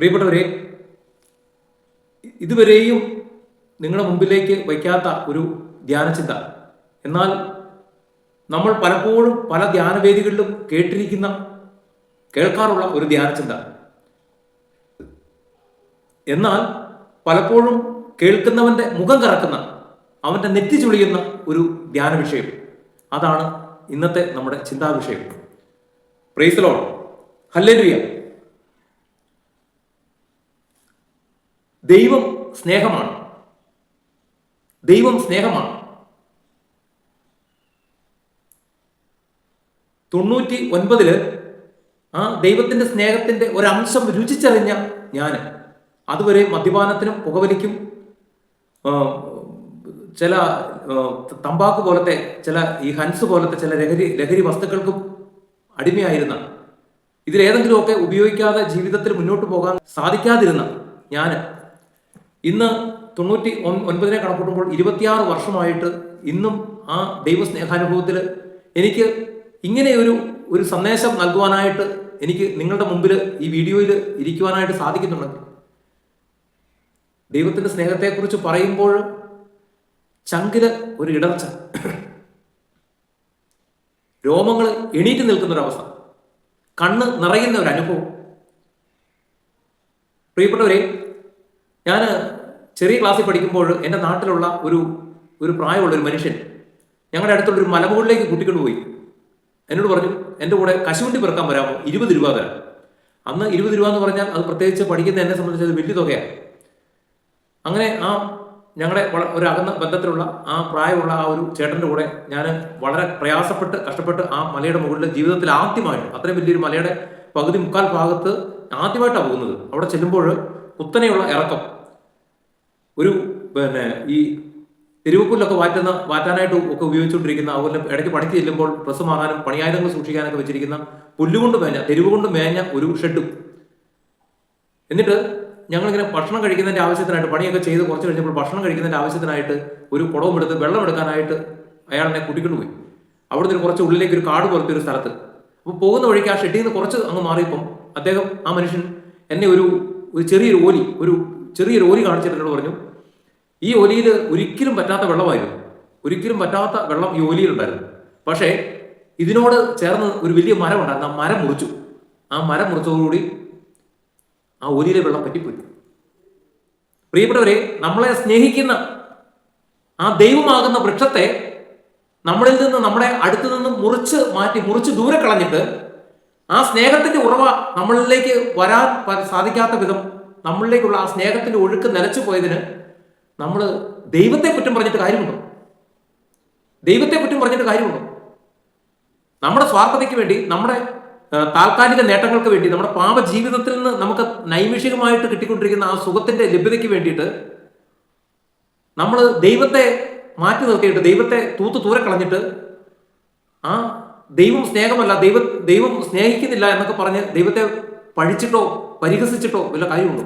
പ്രിയപ്പെട്ടവരെ ഇതുവരെയും നിങ്ങളുടെ മുമ്പിലേക്ക് വയ്ക്കാത്ത ഒരു ധ്യാനചിന്ത. എന്നാൽ നമ്മൾ പലപ്പോഴും പല ധ്യാനവേദികളിലും കേട്ടിരിക്കുന്ന കേൾക്കാറുള്ള ഒരു ധ്യാനചിന്ത. എന്നാൽ പലപ്പോഴും കേൾക്കുന്നവന്റെ മുഖം കറക്കുന്ന അവന്റെ നെറ്റി ചുളിയുന്ന ഒരു ധ്യാന വിഷയം അതാണ് ഇന്നത്തെ നമ്മുടെ ചിന്താ വിഷയം പ്രൈസലോൺ ഹല്ലേലുയ ദൈവം സ്നേഹമാണ്. ദൈവം സ്നേഹമാണ്. തൊണ്ണൂറ്റി ഒൻപതിൽ ആ ദൈവത്തിന്റെ സ്നേഹത്തിന്റെ ഒരംശം രുചിച്ചറിഞ്ഞ ഞാൻ അതുവരെ മദ്യപാനത്തിനും പുകവലിക്കും ചില തമ്പാക്ക് പോലത്തെ ചില ഈ ഹൻസ് പോലത്തെ ചില ലഹരി ലഹരി വസ്തുക്കൾക്കും അടിമയായിരുന്ന ഇതിലേതെങ്കിലുമൊക്കെ ഉപയോഗിക്കാതെ ജീവിതത്തിൽ മുന്നോട്ട് പോകാൻ സാധിക്കാതിരുന്ന ഞാൻ ഇന്ന് തൊണ്ണൂറ്റി ഒൻ- ഒൻപതിനെ കണക്കൂട്ടുമ്പോൾ ഇരുപത്തിയാറ് വർഷമായിട്ട് ഇന്നും ആ ദൈവസ്നേഹാനുഭവത്തിൽ എനിക്ക് ഇങ്ങനെ ഒരു ഒരു സന്ദേശം നൽകുവാനായിട്ട് എനിക്ക് നിങ്ങളുടെ മുമ്പിൽ ഈ വീഡിയോയിൽ ഇരിക്കുവാനായിട്ട് സാധിക്കുന്നുണ്ട്. ദൈവത്തിന്റെ സ്നേഹത്തെക്കുറിച്ച് പറയുമ്പോൾ ചങ്കിൽ ഒരു ഇടർച്ച. രോമങ്ങൾ എണീറ്റ് നിൽക്കുന്ന ഒരവസ്ഥ കണ്ണ് നിറയുന്ന ഒരു അനുഭവം. പ്രിയപ്പെട്ടവരെ ഞാൻ ചെറിയ ക്ലാസ്സിൽ പഠിക്കുമ്പോൾ എന്റെ നാട്ടിലുള്ള ഒരു ഒരു പ്രായമുള്ള ഒരു മനുഷ്യൻ ഞങ്ങളുടെ അടുത്തുള്ള ഒരു മലമുകളിലേക്ക് കൂട്ടിക്കൊണ്ട് പോയി. എന്നോട് പറഞ്ഞു എന്റെ കൂടെ കശുവണ്ടി പിറക്കാൻ വരാമോ? ഇരുപത് രൂപ തരാം. അന്ന് ഇരുപത് രൂപ എന്ന് പറഞ്ഞാൽ അത് പ്രത്യേകിച്ച് പഠിക്കുന്ന എന്നെ സംബന്ധിച്ച് അത് വലിയ തുകയാണ് അങ്ങനെ ആ ഞങ്ങളുടെ ഒരു അകന്ന ബന്ധത്തിലുള്ള ആ പ്രായമുള്ള ആ ഒരു ചേട്ടന്റെ കൂടെ ഞാൻ വളരെ പ്രയാസപ്പെട്ട് കഷ്ടപ്പെട്ട് ആ മലയുടെ മുകളിൽ ജീവിതത്തിൽ ആദ്യമായിട്ട് അത്രയും വലിയൊരു മലയുടെ പകുതി മുക്കാൽ ഭാഗത്ത് ആദ്യമായിട്ടാണ് പോകുന്നത്. അവിടെ ചെല്ലുമ്പോൾ കുത്തനെയുള്ള ഇറക്കം. ഒരു പിന്നെ ഈ തെരുവുക്കുല്ലൊക്കെ വാറ്റുന്ന വാറ്റാനായിട്ട് ഒക്കെ ഉപയോഗിച്ചുകൊണ്ടിരിക്കുന്ന അതുപോലെ ഇടയ്ക്ക് പണിക്ക് ചെല്ലുമ്പോൾ ഡ്രസ്സ് മാറാനും പണിയായുധങ്ങൾ സൂക്ഷിക്കാനൊക്കെ വെച്ചിരിക്കുന്ന പുല്ലുകൊണ്ട് മേഞ്ഞ തെരുവ് കൊണ്ട് മേഞ്ഞ ഒരു ഷെഡും. എന്നിട്ട് ഞങ്ങളിങ്ങനെ ഭക്ഷണം കഴിക്കുന്നതിന്റെ ആവശ്യത്തിനായിട്ട് പണിയൊക്കെ ചെയ്ത് കുറച്ച് കഴിഞ്ഞപ്പോൾ ഭക്ഷണം കഴിക്കുന്നതിന്റെ ആവശ്യത്തിനായിട്ട് ഒരു കുടവും എടുത്ത് വെള്ളം എടുക്കാനായിട്ട് അയാൾ എന്നെ കൂട്ടിക്കൊണ്ടുപോയി അവിടുന്ന് ഒരു കുറച്ച് ഉള്ളിലേക്ക് ഒരു കാട് പുറത്തെ ഒരു സ്ഥലത്ത്. അപ്പോൾ പോകുന്ന വഴിക്ക് ആ ഷെഡിൽ നിന്ന് കുറച്ച് അങ്ങ് മാറിയപ്പം അദ്ദേഹം ആ മനുഷ്യൻ എന്നെ ഒരു ഒരു ചെറിയൊരു ഓലി ഒരു ചെറിയൊരു ഓലി കാണിച്ചിട്ട് പറഞ്ഞു ഈ ഒലിയിൽ ഒരിക്കലും പറ്റാത്ത വെള്ളമായിരുന്നു. ഒരിക്കലും പറ്റാത്ത വെള്ളം ഈ ഒലിയിലുണ്ടായിരുന്നു പക്ഷേ ഇതിനോട് ചേർന്ന് ഒരു വലിയ മരം ഉണ്ടായിരുന്നു ആ മരം മുറിച്ചു. ആ മരം മുറിച്ചതോടുകൂടി ആ ഒലിയിലെ വെള്ളം പറ്റിപ്പോയി. പ്രിയപ്പെട്ടവരെ നമ്മളെ സ്നേഹിക്കുന്ന ആ ദൈവമാകുന്ന വൃക്ഷത്തെ നമ്മളിൽ നിന്ന് നമ്മുടെ അടുത്തു നിന്ന് മുറിച്ച് മാറ്റി മുറിച്ച് ദൂരെ കളഞ്ഞിട്ട് ആ സ്നേഹത്തിന്റെ ഉറവ നമ്മളിലേക്ക് വരാൻ സാധിക്കാത്ത വിധം നമ്മളിലേക്കുള്ള ആ സ്നേഹത്തിന്റെ ഒഴുക്ക് നിലച്ചു പോയതിന് നമ്മൾ ദൈവത്തെ കുറ്റം പറഞ്ഞിട്ട് കാര്യമുണ്ടോ? ദൈവത്തെ കുറ്റം പറഞ്ഞിട്ട് കാര്യമുണ്ടോ? നമ്മുടെ സ്വാർത്ഥതയ്ക്ക് വേണ്ടി നമ്മുടെ താൽക്കാലിക നേട്ടങ്ങൾക്ക് വേണ്ടി നമ്മുടെ പാപ ജീവിതത്തിൽ നിന്ന് നമുക്ക് നൈമിഷികമായിട്ട് കിട്ടിക്കൊണ്ടിരിക്കുന്ന ആ സുഖത്തിന്റെ ലഭ്യതയ്ക്ക് വേണ്ടിയിട്ട് നമ്മൾ ദൈവത്തെ മാറ്റി നിർത്തിയിട്ട് ദൈവത്തെ തൂത്ത് തൂരെ കളഞ്ഞിട്ട് ആ ദൈവം സ്നേഹമല്ല ദൈവ ദൈവം സ്നേഹിക്കുന്നില്ല എന്നൊക്കെ പറഞ്ഞ് ദൈവത്തെ പഴിച്ചിട്ടോ പരിഹസിച്ചിട്ടോ വല്ല കാര്യമുണ്ടോ?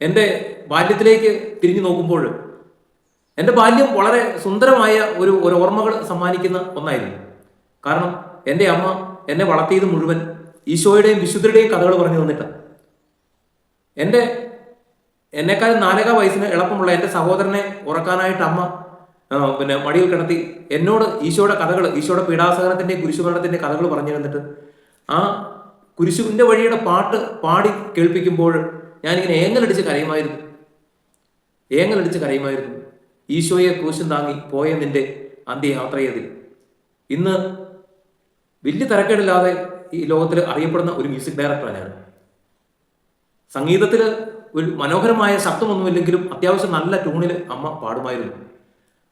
എന്റെ ബാല്യത്തിലേക്ക് തിരിഞ്ഞു നോക്കുമ്പോൾ എന്റെ ബാല്യം വളരെ സുന്ദരമായ ഒരു ഒരു ഓർമ്മകൾ സമ്മാനിക്കുന്ന ഒന്നായിരുന്നു. കാരണം എന്റെ അമ്മ എന്നെ വളർത്തിയത് മുഴുവൻ ഈശോയുടെയും വിശുദ്ധരുടെയും കഥകൾ പറഞ്ഞു തന്നിട്ടാണ് എന്റെ എന്നെക്കാൾ നാലക വയസ്സിന് എളുപ്പമുള്ള എന്റെ സഹോദരനെ ഉറക്കാനായിട്ട് അമ്മ പിന്നെ മടിയിൽ കിടത്തി എന്നോട് ഈശോയുടെ കഥകൾ ഈശോയുടെ പീഡാസഹനത്തിന്റെ കുരിശുമരണത്തിന്റെ കഥകൾ പറഞ്ഞു തന്നിട്ട് ആ കുരിശുവിന്റെ വഴിയുടെ പാട്ട് പാടി കേൾപ്പിക്കുമ്പോൾ ഞാനിങ്ങനെ ഏങ്ങലടിച്ച് കരയുമായിരുന്നു. ഏങ്ങലടിച്ച് കരയുമായിരുന്നു. ഈശോയെ ക്രൂശം താങ്ങി പോയ നിന്റെ അന്ത്യയാത്രയതിൽ ഇന്ന് വലിയ തരക്കേടില്ലാതെ ഈ ലോകത്തിൽ അറിയപ്പെടുന്ന ഒരു മ്യൂസിക് ഡയറക്ടറാണ് സംഗീതത്തിൽ ഒരു മനോഹരമായ ശബ്ദമൊന്നുമില്ലെങ്കിലും അത്യാവശ്യം നല്ല ട്യൂണിൽ അമ്മ പാടുമായിരുന്നു.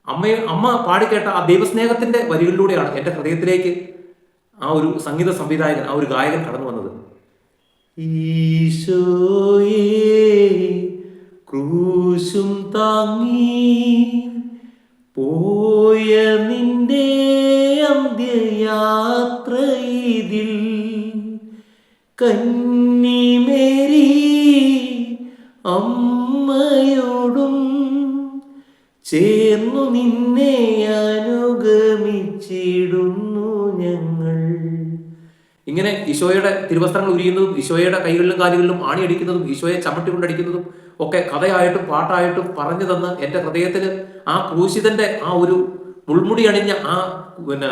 അമ്മയെ അമ്മ പാടിക്കേട്ട ആ ദൈവസ്നേഹത്തിന്റെ വരികളിലൂടെയാണ് എന്റെ ഹൃദയത്തിലേക്ക് ആ ഒരു സംഗീത സംവിധായകൻ ആ ഒരു ഗായകൻ കടന്നു ഈശോയേ ക്രൂശും താങ്ങി പോയ നിന്റെ അന്ത്യയാത്ര ഇതിൽ കന്നിമേരി അമ്മയോടും ചേർന്നു നിന്നെ അനുഗമിച്ചിടുന്നു ഞങ്ങൾ ഇങ്ങനെ ഈശോയുടെ തിരുവസ്ത്രങ്ങൾ ഉരിയുന്നതും ഈശോയുടെ കൈകളിലും കാലുകളിലും ആണിയടിക്കുന്നതും ഈശോയെ ചമ്മട്ടി കൊണ്ടടിക്കുന്നതും ഒക്കെ കഥയായിട്ടും പാട്ടായിട്ടും പറഞ്ഞു തന്ന് എന്റെ ഹൃദയത്തിൽ ആ ക്രൂശിതന്റെ ആ ഒരു മുൾമുടി അണിഞ്ഞ ആ പിന്നെ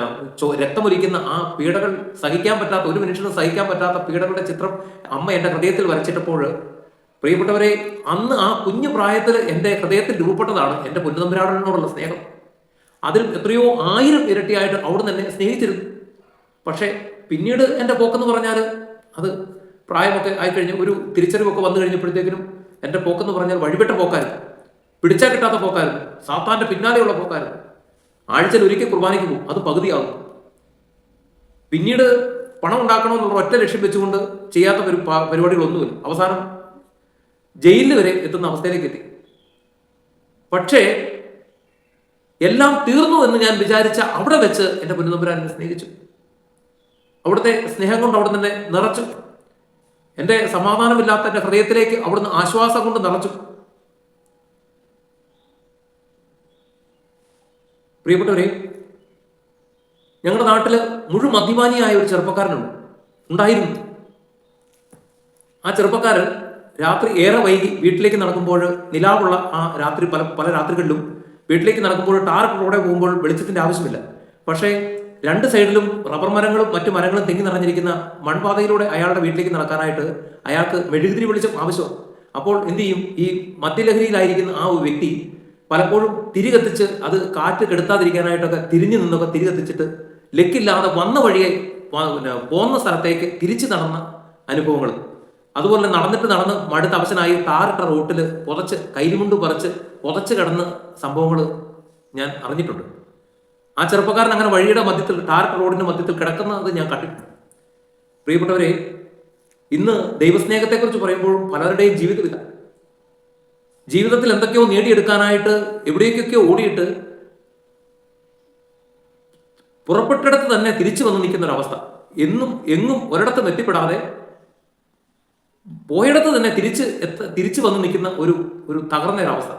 രക്തമൊലിക്കുന്ന ആ പീഡകൾ സഹിക്കാൻ പറ്റാത്ത ഒരു മനുഷ്യനും സഹിക്കാൻ പറ്റാത്ത പീഡകളുടെ ചിത്രം അമ്മ എന്റെ ഹൃദയത്തിൽ വരച്ചിട്ടപ്പോൾ പ്രിയപ്പെട്ടവരെ അന്ന് ആ കുഞ്ഞു പ്രായത്തിൽ എന്റെ ഹൃദയത്തിൽ രൂപപ്പെട്ടതാണ് എന്റെ പൊന്നുതമ്പരാടനോടുള്ള സ്നേഹം. അതിൽ എത്രയോ ആയിരം ഇരട്ടിയായിട്ട് അവിടുന്ന് എന്നെ സ്നേഹിച്ചിരുന്നു. പക്ഷേ പിന്നീട് എന്റെ പോക്കെന്ന് പറഞ്ഞാൽ അത് പ്രായമൊക്കെ ആയിക്കഴിഞ്ഞ് ഒരു തിരിച്ചറിവൊക്കെ വന്നു കഴിഞ്ഞപ്പോഴത്തേക്കിനും എന്റെ പോക്കെന്ന് പറഞ്ഞാൽ വഴിപെട്ട പോക്കായിരുന്നു. പിടിച്ചാൽ കിട്ടാത്ത പോക്കായിരുന്നു. സാത്താന്റെ പിന്നാലെയുള്ള പോക്കായിരുന്നു. ആഴ്ചയിൽ ഒരിക്കൽ കുർബാനയ്ക്ക് പോകും. അത് പകുതിയാകും. പിന്നീട് പണം ഉണ്ടാക്കണമെന്നുള്ള ഒറ്റ ലക്ഷ്യം വെച്ചുകൊണ്ട് ചെയ്യാത്ത പരിപാടികളൊന്നുമില്ല. അവസാനം ജയിലിൽ വരെ എത്തുന്ന അവസ്ഥയിലേക്ക് എത്തി. പക്ഷേ എല്ലാം തീർന്നു എന്ന് ഞാൻ വിചാരിച്ച അവിടെ വെച്ച് എന്റെ പൊന്നുതമ്പുരാൻ സ്നേഹിച്ചു. അവിടുത്തെ സ്നേഹം കൊണ്ട് അവിടെ തന്നെ നിറച്ചു. എന്റെ സമാധാനമില്ലാത്ത എന്റെ ഹൃദയത്തിലേക്ക് അവിടുന്ന് ആശ്വാസം കൊണ്ട് നിറച്ചു. പ്രിയപ്പെട്ടവരെ ഞങ്ങളുടെ നാട്ടിൽ മുഴു മദ്യപാനിയായ ഒരു ചെറുപ്പക്കാരനുണ്ട്. ഉണ്ടായിരുന്നു. ആ ചെറുപ്പക്കാരൻ രാത്രി ഏറെ വൈകി വീട്ടിലേക്ക് നടക്കുമ്പോൾ നിലാവുള്ള ആ രാത്രി പല പല രാത്രികളിലും വീട്ടിലേക്ക് നടക്കുമ്പോൾ ടാർ റോഡെ പോകുമ്പോൾ വെളിച്ചത്തിന്റെ ആവശ്യമില്ല. പക്ഷേ രണ്ട് സൈഡിലും റബ്ബർ മരങ്ങളും മറ്റു മരങ്ങളും തെങ്ങി നിറഞ്ഞിരിക്കുന്ന മൺപാതയിലൂടെ അയാളുടെ വീട്ടിലേക്ക് നടക്കാനായിട്ട് അയാൾക്ക് മെഴുകുതിരി വെളിച്ചം ആവശ്യം. അപ്പോൾ എന്ത് ചെയ്യും? ഈ മദ്യലഹരിയിലായിരിക്കുന്ന ആ ഒരു വ്യക്തി പലപ്പോഴും തിരികത്തിച്ച് അത് കാറ്റ് കെടുത്താതിരിക്കാനായിട്ടൊക്കെ തിരിഞ്ഞു നിന്നൊക്കെ തിരികത്തിച്ചിട്ട് ലക്കില്ലാതെ വന്ന വഴിയെ പിന്നെ സ്ഥലത്തേക്ക് തിരിച്ചു നടന്ന അനുഭവങ്ങൾ. അതുപോലെ നടന്നിട്ട് നടന്ന് മടുത്ത അവശനായി ടാറിട്ട റോട്ടിൽ പുതച്ച് കൈമുണ്ട് പറച്ച് പുതച്ച് കിടന്ന് സംഭവങ്ങൾ ഞാൻ അറിഞ്ഞിട്ടുണ്ട്. ആ ചെറുപ്പക്കാരൻ അങ്ങനെ വഴിയുടെ മധ്യത്തിൽ ടാർക്ക് റോഡിന്റെ മധ്യത്തിൽ കിടക്കുന്നത് ഞാൻ കണ്ടിട്ടുണ്ട് പ്രിയപ്പെട്ടവരെ ഇന്ന് ദൈവസ്നേഹത്തെക്കുറിച്ച് പറയുമ്പോൾ പലരുടെയും ജീവിതമില്ല ജീവിതത്തിൽ എന്തൊക്കെയോ നേടിയെടുക്കാനായിട്ട് എവിടേക്കൊക്കെയോ ഓടിയിട്ട് പുറപ്പെട്ടിടത്ത് തന്നെ തിരിച്ചു വന്ന് നിൽക്കുന്ന ഒരവസ്ഥ എന്നും എങ്ങും ഒരിടത്തും എത്തിപ്പെടാതെ പോയിടത്ത് തന്നെ തിരിച്ച് എത്ത തിരിച്ചു വന്ന് നിൽക്കുന്ന ഒരു ഒരു തകർന്ന ഒരവസ്ഥ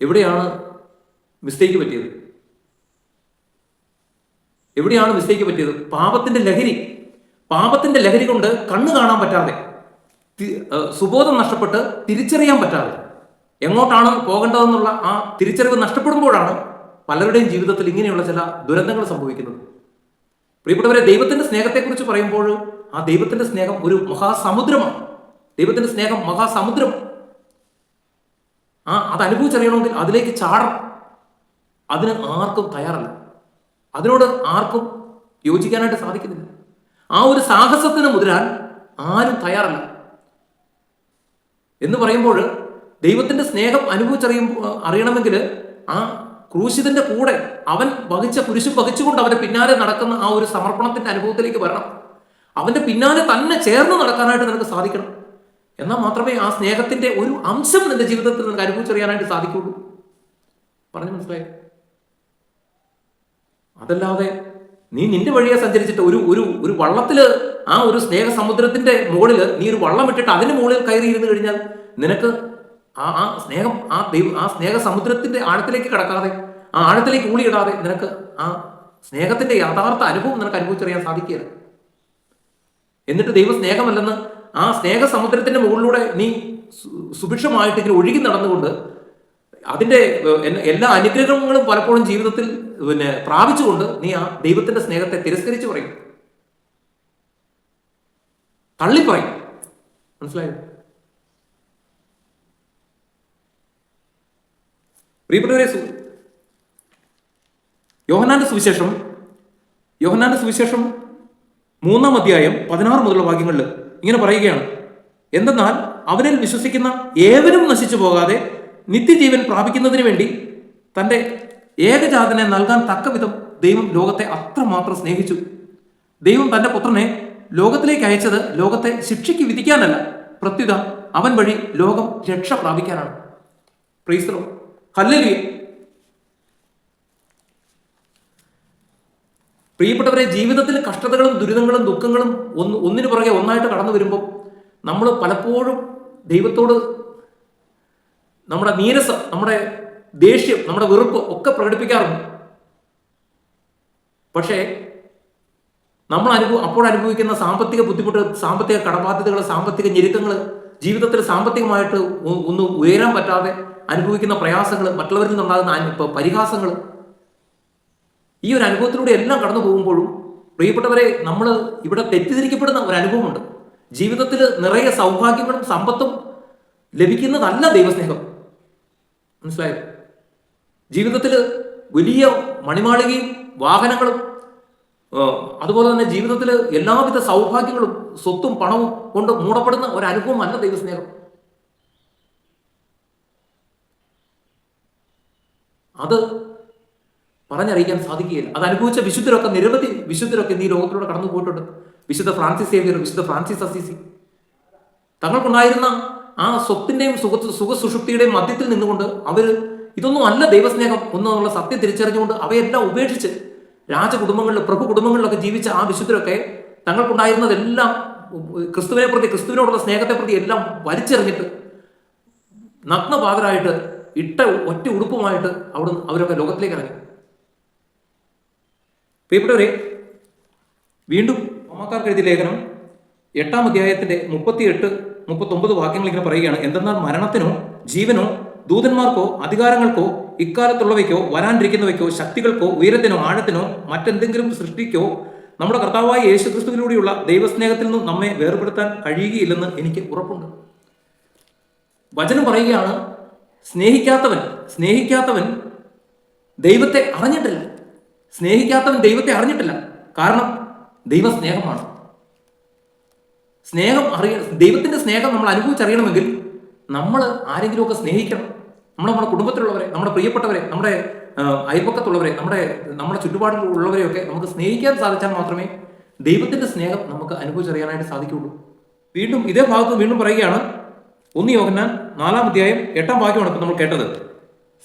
എവിടെയാണ് മിസ്റ്റേക്ക് പറ്റിയത്. എവിടെയാണ് മിസ്റ്റേക്ക് പറ്റിയത്? പാപത്തിന്റെ ലഹരി. പാപത്തിന്റെ ലഹരി കൊണ്ട് കണ്ണു കാണാൻ പറ്റാതെ സുബോധം നഷ്ടപ്പെട്ട് തിരിച്ചറിയാൻ പറ്റാതെ. എങ്ങോട്ടാണ് പോകേണ്ടതെന്നുള്ള ആ തിരിച്ചറിവ് നഷ്ടപ്പെടുമ്പോഴാണ് പലരുടെയും ജീവിതത്തിൽ ഇങ്ങനെയുള്ള ചില ദുരന്തങ്ങൾ സംഭവിക്കുന്നത്. പ്രിയപ്പെട്ടവരെ ദൈവത്തിന്റെ സ്നേഹത്തെക്കുറിച്ച് പറയുമ്പോൾ ആ ദൈവത്തിന്റെ സ്നേഹം ഒരു മഹാസമുദ്രമാണ്. ദൈവത്തിന്റെ സ്നേഹം മഹാസമുദ്രം. ആ അത് അനുഭവിച്ചറിയണമെങ്കിൽ അതിലേക്ക് ചാടണം. അതിന് ആർക്കും തയ്യാറല്ല. അതിനോട് ആർക്കും യോജിക്കാനായിട്ട് സാധിക്കുന്നില്ല. ആ ഒരു സാഹസത്തിന് മുതിരാൻ ആരും തയ്യാറല്ല. എന്ന് പറയുമ്പോൾ ദൈവത്തിന്റെ സ്നേഹം അനുഭവിച്ചറിയും അറിയണമെങ്കിൽ ആ ക്രൂശിതന്റെ കൂടെ അവൻ വഹിച്ച കുരിശും വഹിച്ചുകൊണ്ട് അവന്റെ പിന്നാലെ നടക്കുന്ന ആ ഒരു സമർപ്പണത്തിന്റെ അനുഭവത്തിലേക്ക് വരണം. അവന്റെ പിന്നാലെ തന്നെ ചേർന്ന് നടക്കാനായിട്ട് നിനക്ക് സാധിക്കണം. എന്നാൽ മാത്രമേ ആ സ്നേഹത്തിന്റെ ഒരു അംശം നിന്റെ ജീവിതത്തിൽ നിനക്ക് അനുഭവിച്ചറിയാനായിട്ട് സാധിക്കുള്ളൂ പറഞ്ഞു മനസ്സിലായോ? അതല്ലാതെ നീ നിന്റെ വഴിയെ സഞ്ചരിച്ചിട്ട് ഒരു ഒരു ഒരു വള്ളത്തിൽ ആ ഒരു സ്നേഹ സമുദ്രത്തിന്റെ മുകളിൽ നീ ഒരു വള്ളം ഇട്ടിട്ട് അതിന് മുകളിൽ കയറി ഇരുന്ന് കഴിഞ്ഞാൽ നിനക്ക് ആ ആ സ്നേഹം ആ ദൈവ ആ സ്നേഹ സമുദ്രത്തിന്റെ ആഴത്തിലേക്ക് കടക്കാതെ ആ ആഴത്തിലേക്ക് ഊളിയിടാതെ നിനക്ക് ആ സ്നേഹത്തിന്റെ യഥാർത്ഥ അനുഭവം നിനക്ക് അനുഭവിച്ചറിയാൻ സാധിക്കുകയില്ല. എന്നിട്ട് ദൈവ സ്നേഹമല്ലെന്ന് ആ സ്നേഹ സമുദ്രത്തിന്റെ മുകളിലൂടെ നീ സുഭിക്ഷമായിട്ട് ഇങ്ങനെ ഒഴുകി നടന്നുകൊണ്ട് അതിന്റെ എല്ലാ അനുഗ്രഹങ്ങളും പലപ്പോഴും ജീവിതത്തിൽ പിന്നെ പ്രാപിച്ചുകൊണ്ട് നീ ആ ദൈവത്തിന്റെ സ്നേഹത്തെ തിരസ്കരിച്ചു പറയും. തള്ളിപ്പറയും. മനസ്സിലായോ? പ്രിയപ്പെട്ടവരെ യോഹനാന്റെ സുവിശേഷം യോഹനാന്റെ സുവിശേഷം മൂന്നാം അധ്യായം പതിനാറ് മുതലുള്ള വാക്യങ്ങളിൽ ഇങ്ങനെ പറയുകയാണ്. എന്തെന്നാൽ അവനിൽ വിശ്വസിക്കുന്ന ഏവരും നശിച്ചു പോകാതെ നിത്യജീവൻ പ്രാപിക്കുന്നതിന് വേണ്ടി തന്റെ ഏകജാതനെ നൽകാൻ തക്ക വിധം ദൈവം ലോകത്തെ അത്രമാത്രം സ്നേഹിച്ചു. ദൈവം തന്റെ പുത്രനെ ലോകത്തിലേക്ക് അയച്ചത് ലോകത്തെ ശിക്ഷയ്ക്ക് വിധിക്കാനല്ല പ്രത്യുത അവൻ വഴി ലോകം രക്ഷ പ്രാപിക്കാനാണ്. പ്രീസ്ത്രോ ഹല്ലേലൂയ. പ്രിയപ്പെട്ടവരെ ജീവിതത്തിൽ കഷ്ടതകളും ദുരിതങ്ങളും ദുഃഖങ്ങളും ഒന്ന് ഒന്നിനു പുറകെ ഒന്നായിട്ട് കടന്നു വരുമ്പോൾ നമ്മൾ പലപ്പോഴും ദൈവത്തോട് നമ്മുടെ നീരസം നമ്മുടെ ദേഷ്യം നമ്മുടെ വെറുപ്പ് ഒക്കെ പ്രകടിപ്പിക്കാറുണ്ട്. പക്ഷേ നമ്മൾ അനുഭവ അപ്പോൾ അനുഭവിക്കുന്ന സാമ്പത്തിക ബുദ്ധിമുട്ട് സാമ്പത്തിക കടബാധ്യതകൾ സാമ്പത്തിക ഞെരുക്കങ്ങൾ ജീവിതത്തിൽ സാമ്പത്തികമായിട്ട് ഒന്നും ഉയരാൻ പറ്റാതെ അനുഭവിക്കുന്ന പ്രയാസങ്ങൾ മറ്റുള്ളവരിൽ നിന്നുണ്ടാകുന്ന പരിഹാസങ്ങൾ ഈ ഒരു അനുഭവത്തിലൂടെ എല്ലാം കടന്നു പോകുമ്പോഴും പ്രിയപ്പെട്ടവരെ നമ്മൾ ഇവിടെ തെറ്റിദ്ധരിക്കപ്പെടുന്ന ഒരു അനുഭവമുണ്ട്. ജീവിതത്തിൽ നിറയെ സൗഭാഗ്യങ്ങളും സമ്പത്തും ലഭിക്കുന്നതല്ല ദൈവസ്നേഹം. മനസ്സിലായോ? ജീവിതത്തിൽ വലിയ മണിമാളികയും വാഹനങ്ങളും അതുപോലെ തന്നെ ജീവിതത്തിൽ എല്ലാവിധ സൗഭാഗ്യങ്ങളും സ്വത്തും പണവും കൊണ്ട് മൂടപ്പെടുന്ന അനുഭവം അല്ല ദൈവസ്നേഹം. അത് പറഞ്ഞറിയിക്കാൻ സാധിക്കുകയില്ല. അത് അനുഭവിച്ച വിശുദ്ധരൊക്കെ നിരവധി വിശുദ്ധരൊക്കെ ഈ ലോകത്തിലൂടെ കടന്നു പോയിട്ടുണ്ട്. വിശുദ്ധ ഫ്രാൻസിസ് സേവിയർ വിശുദ്ധ ഫ്രാൻസിസ് അസീസി. തങ്ങൾക്കുണ്ടായിരുന്ന ആ സ്വത്തിന്റെയും സുഖ സുഖസുഷുപ്തിയുടെയും മധ്യത്തിൽ നിന്നുകൊണ്ട് അവർ ഇതൊന്നും അല്ല ദൈവസ്നേഹം എന്നുള്ള സത്യം തിരിച്ചറിഞ്ഞുകൊണ്ട് അവയെല്ലാം ഉപേക്ഷിച്ച് രാജകുടുംബങ്ങളിൽ പ്രഭു കുടുംബങ്ങളിലൊക്കെ ജീവിച്ച ആ വിശുദ്ധരൊക്കെ തങ്ങൾക്കുണ്ടായിരുന്നതെല്ലാം ക്രിസ്തുവിനെ പ്രതി ക്രിസ്തുവിനോടുള്ള സ്നേഹത്തെ പ്രതി എല്ലാം വലിച്ചെറിഞ്ഞിട്ട് നഗ്നപാതരായിട്ട് ഇട്ട ഒറ്റ ഉടുപ്പുമായിട്ട് അവിടെ അവരൊക്കെ ലോകത്തിലേക്ക് ഇറങ്ങി. പ്രിയപ്പെട്ടവരെ വീണ്ടും റോമാക്കാർക്ക് എഴുതിയ ലേഖനം എട്ടാം അധ്യായത്തിന്റെ മുപ്പത്തിയെട്ട് മുപ്പത്തൊമ്പത് വാക്യങ്ങൾ ഇങ്ങനെ പറയുകയാണ്. എന്തെന്നാൽ മരണത്തിനോ ജീവനോ ദൂതന്മാർക്കോ അധികാരങ്ങൾക്കോ ഇക്കാലത്തുള്ളവയ്ക്കോ വരാനിരിക്കുന്നവയ്ക്കോ ശക്തികൾക്കോ ഉയരത്തിനോ ആഴത്തിനോ മറ്റെന്തെങ്കിലും സൃഷ്ടിക്കോ നമ്മുടെ കർത്താവായ യേശുക്രിസ്തുവിലൂടെയുള്ള ദൈവസ്നേഹത്തിൽ നിന്നും നമ്മെ വേർപെടുത്താൻ കഴിയുകയില്ലെന്ന് എനിക്ക് ഉറപ്പുണ്ട്. വചനം പറയുകയാണ് സ്നേഹിക്കാത്തവൻ സ്നേഹിക്കാത്തവൻ ദൈവത്തെ അറിഞ്ഞിട്ടില്ല. സ്നേഹിക്കാത്തവൻ ദൈവത്തെ അറിഞ്ഞിട്ടില്ല. കാരണം ദൈവസ്നേഹമാണ്. സ്നേഹം അറിയ ദൈവത്തിന്റെ സ്നേഹം നമ്മൾ അനുഭവിച്ചറിയണമെങ്കിൽ നമ്മൾ ആരെങ്കിലുമൊക്കെ സ്നേഹിക്കണം. നമ്മൾ നമ്മുടെ കുടുംബത്തിലുള്ളവരെ നമ്മുടെ പ്രിയപ്പെട്ടവരെ നമ്മുടെ അയൽപ്പക്കത്തുള്ളവരെ നമ്മുടെ നമ്മുടെ ചുറ്റുപാടിലുള്ളവരെയൊക്കെ നമുക്ക് സ്നേഹിക്കാൻ സാധിച്ചാൽ മാത്രമേ ദൈവത്തിന്റെ സ്നേഹം നമുക്ക് അനുഭവിച്ചറിയാനായിട്ട് സാധിക്കുകയുള്ളൂ. വീണ്ടും ഇതേ ഭാഗത്ത് വീണ്ടും പറയുകയാണ്. ഒന്ന് യോഹന്നാൻ നാലാം അധ്യായം എട്ടാം വാക്യമാണ് ഇപ്പം നമ്മൾ കേട്ടത്.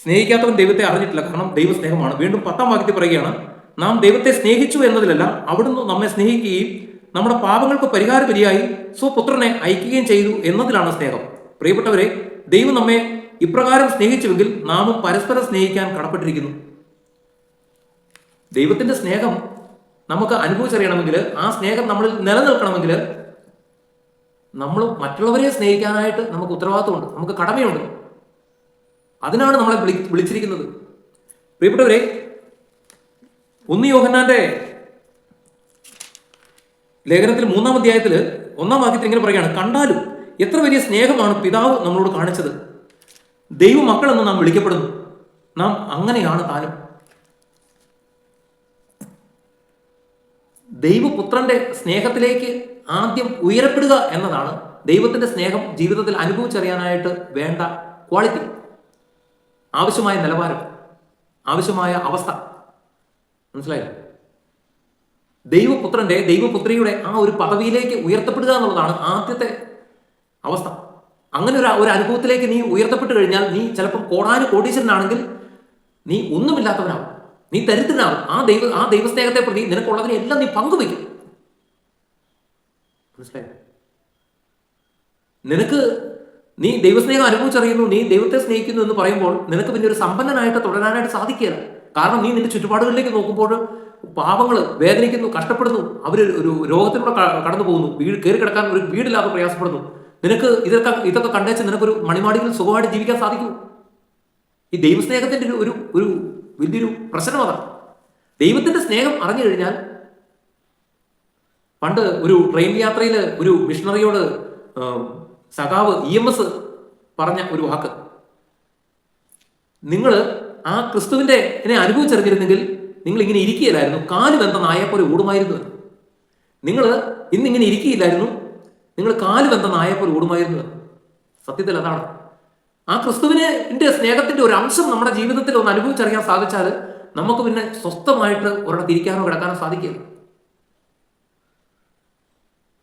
സ്നേഹിക്കാത്തവൻ ദൈവത്തെ അറിഞ്ഞിട്ടില്ല കാരണം ദൈവ സ്നേഹമാണ് വീണ്ടും പത്താം വാക്യത്തിൽ പറയുകയാണ്. നാം ദൈവത്തെ സ്നേഹിച്ചു എന്നതിലല്ല അവിടുന്ന് നമ്മെ സ്നേഹിക്കുകയും നമ്മുടെ പാപങ്ങൾക്ക് പരിഹാരപരിയായി സ്വപുത്രനെ അയക്കുകയും ചെയ്തു എന്നതിലാണ് സ്നേഹം. പ്രിയപ്പെട്ടവരെ ദൈവം നമ്മെ ഇപ്രകാരം സ്നേഹിച്ചുവെങ്കിൽ നാമും പരസ്പരം സ്നേഹിക്കാൻ കടപ്പെട്ടിരിക്കുന്നു. ദൈവത്തിന്റെ സ്നേഹം നമുക്ക് അനുഭവിച്ചറിയണമെങ്കിൽ ആ സ്നേഹം നമ്മളിൽ നിലനിൽക്കണമെങ്കിൽ നമ്മൾ മറ്റുള്ളവരെ സ്നേഹിക്കാനായിട്ട് നമുക്ക് ഉത്തരവാദിത്വമുണ്ട് നമുക്ക് കടമയുണ്ട്. അതിനാണ് നമ്മളെ വിളി വിളിച്ചിരിക്കുന്നത്. പ്രിയപ്പെട്ടവരെ ഒന്ന് യോഹന്നാന്റെ ലേഖനത്തിൽ മൂന്നാം അധ്യായത്തിൽ ഒന്നാം വാക്യത്തിൽ ഇങ്ങനെ പറയുകയാണ് കണ്ടാലും എത്ര വലിയ സ്നേഹമാണ് പിതാവ് നമ്മളോട് കാണിച്ചത്. ദൈവ മക്കളെന്ന് നാം വിളിക്കപ്പെടുന്നു. നാം അങ്ങനെയാണ് താനും. ദൈവപുത്രന്റെ സ്നേഹത്തിലേക്ക് ആദ്യം ഉയരപ്പെടുക എന്നതാണ് ദൈവത്തിന്റെ സ്നേഹം ജീവിതത്തിൽ അനുഭവിച്ചറിയാനായിട്ട് വേണ്ട ക്വാളിറ്റി. ആവശ്യമായ നിലവാരം. ആവശ്യമായ അവസ്ഥ. മനസ്സിലായില്ല? ദൈവപുത്രന്റെ ദൈവപുത്രിയുടെ ആ ഒരു പദവിയിലേക്ക് ഉയർത്തപ്പെടുക എന്നുള്ളതാണ് ആദ്യത്തെ അവസ്ഥ. അങ്ങനെ ഒരു ഒരു അനുഭവത്തിലേക്ക് നീ ഉയർത്തപ്പെട്ട് കഴിഞ്ഞാൽ നീ ചിലപ്പോൾ കോടാനു കോടീശ്വരനാണെങ്കിൽ നീ ഒന്നുമില്ലാത്തവനാവും. നീ ദരിദ്രനാവും. ആ ദൈവ ആ ദൈവസ്നേഹത്തെ പ്രതി നിനക്കുള്ളതിനെ എല്ലാം നീ പങ്കുവയ്ക്കും. മനസ്സിലായോ? നിനക്ക് നീ ദൈവസ്നേഹം അനുഭവിച്ചറിയുന്നു നീ ദൈവത്തെ സ്നേഹിക്കുന്നു എന്ന് പറയുമ്പോൾ നിനക്ക് പിന്നെ ഒരു സമ്പന്നനായിട്ട് തുടരാനായിട്ട് സാധിക്കുകയില്ല. കാരണം നീ നിന്റെ ചുറ്റുപാടുകളിലേക്ക് നോക്കുമ്പോൾ പാവങ്ങൾ വേദനിക്കുന്നു കഷ്ടപ്പെടുന്നു അവർ ഒരു രോഗത്തിലൂടെ കടന്നു പോകുന്നു വീട് കയറി കിടക്കാൻ ഒരു വീടില്ലാതെ പ്രയാസപ്പെടുന്നു. നിനക്ക് ഇതൊക്കെ ഇതൊക്കെ കണ്ടേച്ച് നിനക്കൊരു മണിമാടിയിൽ സുഖമായിട്ട് ജീവിക്കാൻ സാധിക്കും. ഈ ദൈവസ്നേഹത്തിന്റെ ഒരു ഒരു വലിയൊരു പ്രശ്നം അതാണ്. ദൈവത്തിന്റെ സ്നേഹം അറിഞ്ഞു കഴിഞ്ഞാൽ പണ്ട് ഒരു ട്രെയിൻ യാത്രയിൽ ഒരു മിഷണറിയോട് സഖാവ് ഇ എം എസ് പറഞ്ഞ ഒരു വാക്ക്. നിങ്ങൾ ആ ക്രിസ്തുവിന്റെ എന്നെ അനുഭവിച്ചറിഞ്ഞിരുന്നെങ്കിൽ നിങ്ങൾ ഇങ്ങനെ ഇരിക്കുകയില്ലായിരുന്നു. കാൽ ബന്ധ നായെ പോലെ ഓടുമായിരുന്നു. നിങ്ങൾ ഇന്നിങ്ങനെ ഇരിക്കുകയില്ലായിരുന്നു. നിങ്ങൾ കാൽ വെന്ത നായപ്പോൾ ഓടുമായിരുന്നു. സത്യത്തിൽ അതാണ്. ആ ക്രിസ്തുവിനെ ന്റെ സ്നേഹത്തിന്റെ ഒരു അംശം നമ്മുടെ ജീവിതത്തിൽ ഒന്ന് അനുഭവിച്ചറിയാൻ സാധിച്ചാൽ നമുക്ക് പിന്നെ സ്വസ്ഥമായിട്ട് ഒരിടത്ത് ഇരിക്കാനോ കിടക്കാനോ സാധിക്കില്ല.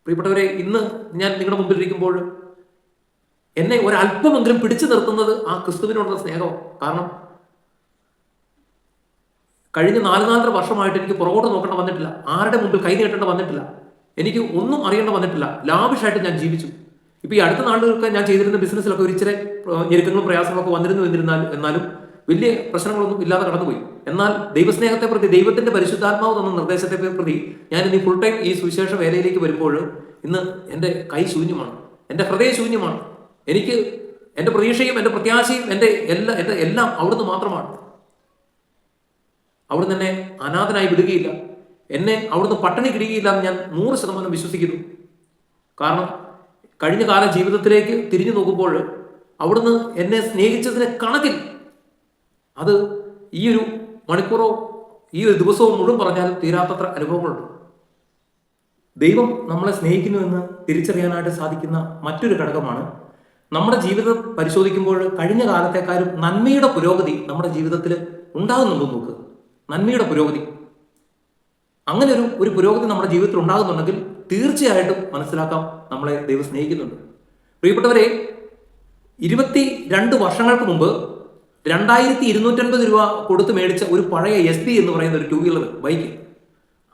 പ്രിയപ്പെട്ടവരെ ഇന്ന് ഞാൻ നിങ്ങളുടെ മുമ്പിൽ ഇരിക്കുമ്പോൾ എന്നെ ഒരല്പമെങ്കിലും പിടിച്ചു നിർത്തുന്നത് ആ ക്രിസ്തുവിനോടുള്ള സ്നേഹം കാരണം കഴിഞ്ഞ നാല് നാലര വർഷമായിട്ട് എനിക്ക് പുറകോട്ട് നോക്കേണ്ട വന്നിട്ടില്ല. ആരുടെ മുമ്പിൽ കൈ നീട്ടേണ്ട വന്നിട്ടില്ല. എനിക്ക് ഒന്നും അറിയേണ്ട വന്നിട്ടില്ല. ലാവിഷായിട്ട് ഞാൻ ജീവിച്ചു. ഇപ്പൊ ഈ അടുത്ത നാളുകൾക്ക് ഞാൻ ചെയ്തിരുന്ന ബിസിനസ്സിലൊക്കെ ഒരു ഇച്ചിരി ഞെരുക്കങ്ങളും പ്രയാസങ്ങളൊക്കെ വന്നിരുന്നു എന്നിരുന്നാൽ എന്നാലും വലിയ പ്രശ്നങ്ങളൊന്നും ഇല്ലാതെ കടന്നുപോയി. എന്നാൽ ദൈവസ്നേഹത്തെ പ്രതി ദൈവത്തിന്റെ പരിശുദ്ധാത്മാവ് തന്ന നിർദ്ദേശത്തെ പ്രതി ഞാൻ ഇനി ഫുൾ ടൈം ഈ സുവിശേഷ വേലയിലേക്ക് വരുമ്പോൾ ഇന്ന് എന്റെ കൈ ശൂന്യമാണ്. എന്റെ ഹൃദയ ശൂന്യമാണ്. എനിക്ക് എന്റെ പ്രതീക്ഷയും എന്റെ പ്രത്യാശയും എന്റെ എല്ലാ എന്റെ എല്ലാം അവിടുന്ന് മാത്രമാണ്. അവിടുന്ന് എന്നെ അനാഥനായി വിടുകയില്ല. എന്നെ അവിടുന്ന് പട്ടണി കിടുകയില്ല എന്ന് ഞാൻ നൂറ് ശതമാനം വിശ്വസിക്കുന്നു. കാരണം കഴിഞ്ഞ കാല ജീവിതത്തിലേക്ക് തിരിഞ്ഞു നോക്കുമ്പോൾ അവിടുന്ന് എന്നെ സ്നേഹിച്ചതിന് കണക്കിൽ അത് ഈ ഒരു മണിക്കൂറോ ഈ ഒരു ദിവസവും മുഴുവൻ പറഞ്ഞാലും തീരാത്തത്ര അനുഭവങ്ങളുണ്ട്. ദൈവം നമ്മളെ സ്നേഹിക്കുന്നു എന്ന് തിരിച്ചറിയാനായിട്ട് സാധിക്കുന്ന മറ്റൊരു ഘടകമാണ് നമ്മുടെ ജീവിതം പരിശോധിക്കുമ്പോൾ കഴിഞ്ഞ കാലത്തെക്കാളും നന്മയുടെ പുരോഗതി നമ്മുടെ ജീവിതത്തിൽ ഉണ്ടാകുന്നുണ്ടോ നോക്ക്. നന്മയുടെ പുരോഗതി. അങ്ങനെ ഒരു ഒരു പുരോഗതി നമ്മുടെ ജീവിതത്തിൽ ഉണ്ടാകുന്നുണ്ടെങ്കിൽ തീർച്ചയായിട്ടും മനസ്സിലാക്കാം നമ്മളെ ദൈവം സ്നേഹിക്കുന്നുണ്ട്. പ്രിയപ്പെട്ടവരെ ഇരുപത്തി രണ്ട് വർഷങ്ങൾക്ക് മുമ്പ് രണ്ടായിരത്തി ഇരുന്നൂറ്റൻപത് രൂപ കൊടുത്ത് മേടിച്ച ഒരു പഴയ എസ് ബി എന്ന് പറയുന്ന ഒരു ടൂ വീലർ ബൈക്ക്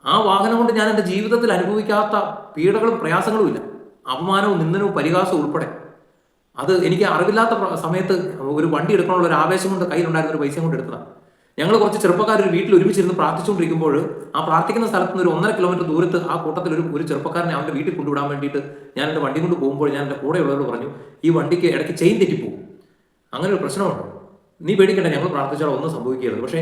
ആ വാഹനം കൊണ്ട് ഞാൻ എന്റെ ജീവിതത്തിൽ അനുഭവിക്കാത്ത പീഡകളും പ്രയാസങ്ങളും ഇല്ല. അപമാനവും നിന്ദനവും പരിഹാസവും ഉൾപ്പെടെ. അത് എനിക്ക് അറിവില്ലാത്ത സമയത്ത് ഒരു വണ്ടി എടുക്കാനുള്ള ഒരു ആവേശം കൊണ്ട് കയ്യിലുണ്ടായിരുന്ന ഒരു പൈസ കൊണ്ട് എടുത്തതാണ്. ഞങ്ങൾ കുറച്ച് ചെറുപ്പക്കാർ ഒരു വീട്ടിൽ ഒരുമിച്ചിരുന്ന് പ്രാർത്ഥിച്ചുകൊണ്ടിരിക്കുമ്പോൾ ആ പ്രാർത്ഥിക്കുന്ന സ്ഥലത്ത് നിന്ന് ഒരു ഒന്നര കിലോമീറ്റർ ദൂരത്ത് ആ കൂട്ടത്തിൽ ഒരു ഒരു ചെറുപ്പക്കാരനെ അവന്റെ വീട്ടിൽ കൊണ്ടുവിടാൻ വേണ്ടിയിട്ട് ഞാൻ എന്റെ വണ്ടി കൊണ്ട് പോകുമ്പോൾ ഞാൻ എന്റെ കൂടെയുള്ളവരോട് പറഞ്ഞു ഈ വണ്ടിക്ക് ഇടയ്ക്ക് ചെയിൻ തെറ്റിപ്പോകും. അങ്ങനെ ഒരു പ്രശ്നമുണ്ട്. നീ പേടിക്കണ്ട ഞങ്ങൾ പ്രാർത്ഥിച്ചാൽ ഒന്നും സംഭവിക്കരുത്. പക്ഷേ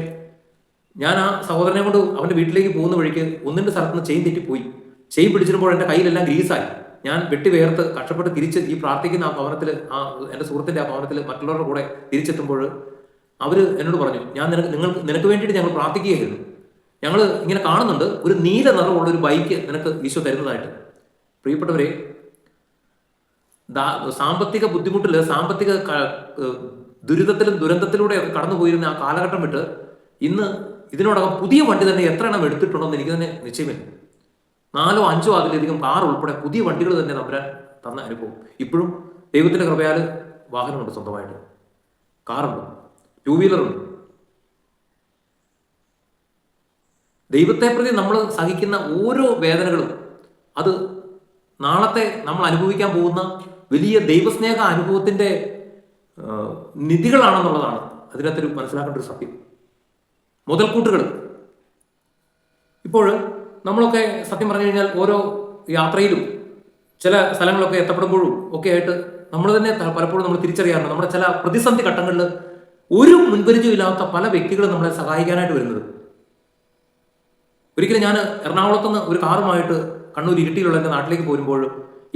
ഞാൻ ആ സഹോദരനെ കൊണ്ട് അവന്റെ വീട്ടിലേക്ക് പോകുന്ന വഴിക്ക് ഒന്നിന്റെ സ്ഥലത്ത് നിന്ന് ചെയിൻ തെറ്റിപ്പോയി. ചെയിൻ പിടിച്ചിരുമ്പോൾ എന്റെ കയ്യിലെല്ലാം ഗ്രീസായി ഞാൻ വെട്ടി വേർത്ത് കഷ്ടപ്പെട്ട് തിരിച്ച് ഈ പ്രാർത്ഥിക്കുന്ന ആ ഭവനത്തിൽ ആ എന്റെ സുഹൃത്തിന്റെ ആ ഭവനത്തിൽ മറ്റുള്ളവരുടെ കൂടെ തിരിച്ചെത്തുമ്പോൾ അവർ എന്നോട് പറഞ്ഞു ഞാൻ നിനക്ക് നിങ്ങൾ നിനക്ക് വേണ്ടിയിട്ട് ഞങ്ങൾ പ്രാർത്ഥിക്കുകയായിരുന്നു. ഞങ്ങൾ ഇങ്ങനെ കാണുന്നുണ്ട്. ഒരു നീല നിറമുള്ള ഒരു ബൈക്ക് നിനക്ക് ഈശോ തരുന്നതായിട്ട്. പ്രിയപ്പെട്ടവരെ സാമ്പത്തിക ബുദ്ധിമുട്ടിൽ സാമ്പത്തിക ദുരിതത്തിലും ദുരന്തത്തിലൂടെ ഒക്കെ കടന്നുപോയിരുന്ന ആ കാലഘട്ടം വിട്ട് ഇന്ന് ഇതിനോടകം പുതിയ വണ്ടി തന്നെ എത്ര എണ്ണം എടുത്തിട്ടുണ്ടെന്ന് എനിക്ക് തന്നെ നിശ്ചയമില്ല. നാലോ അഞ്ചോ അതിലധികം കാർ ഉൾപ്പെടെ പുതിയ വണ്ടികൾ തന്നെ നമ്മുടെ തന്ന അനുഭവം. ഇപ്പോഴും ദൈവത്തിന്റെ കൃപയാൽ വാഹനമുണ്ട് സ്വന്തമായിട്ട്. കാറുണ്ട്. ടൂ വീലറുണ്ട് ദൈവത്തെ പ്രതി നമ്മൾ സഹിക്കുന്ന ഓരോ വേദനകളും അത് നാളത്തെ നമ്മൾ അനുഭവിക്കാൻ പോകുന്ന വലിയ ദൈവസ്നേഹ നിധികളാണെന്നുള്ളതാണ് നിധികളാണെന്നുള്ളതാണ് അതിനകത്തൊരു മനസ്സിലാക്കേണ്ട ഒരു സത്യം. മുതൽക്കൂട്ടുകൾ. ഇപ്പോൾ നമ്മളൊക്കെ സത്യം പറഞ്ഞു കഴിഞ്ഞാൽ ഓരോ യാത്രയിലും ചില സ്ഥലങ്ങളൊക്കെ എത്തപ്പെടുമ്പോഴും ഒക്കെ ആയിട്ട് നമ്മൾ തന്നെ പലപ്പോഴും നമ്മൾ തിരിച്ചറിയാറുണ്ട്. നമ്മുടെ ചില പ്രതിസന്ധി ഘട്ടങ്ങളിൽ ഒരു മുൻപരിചയമില്ലാത്ത പല വ്യക്തികളും നമ്മളെ സഹായിക്കാനായിട്ട് വരുന്നത്. ഒരിക്കലും ഞാൻ എറണാകുളത്തുനിന്ന് ഒരു കാറുമായിട്ട് കണ്ണൂർ ഇരിട്ടിയിലുള്ള എന്റെ നാട്ടിലേക്ക് പോരുമ്പോൾ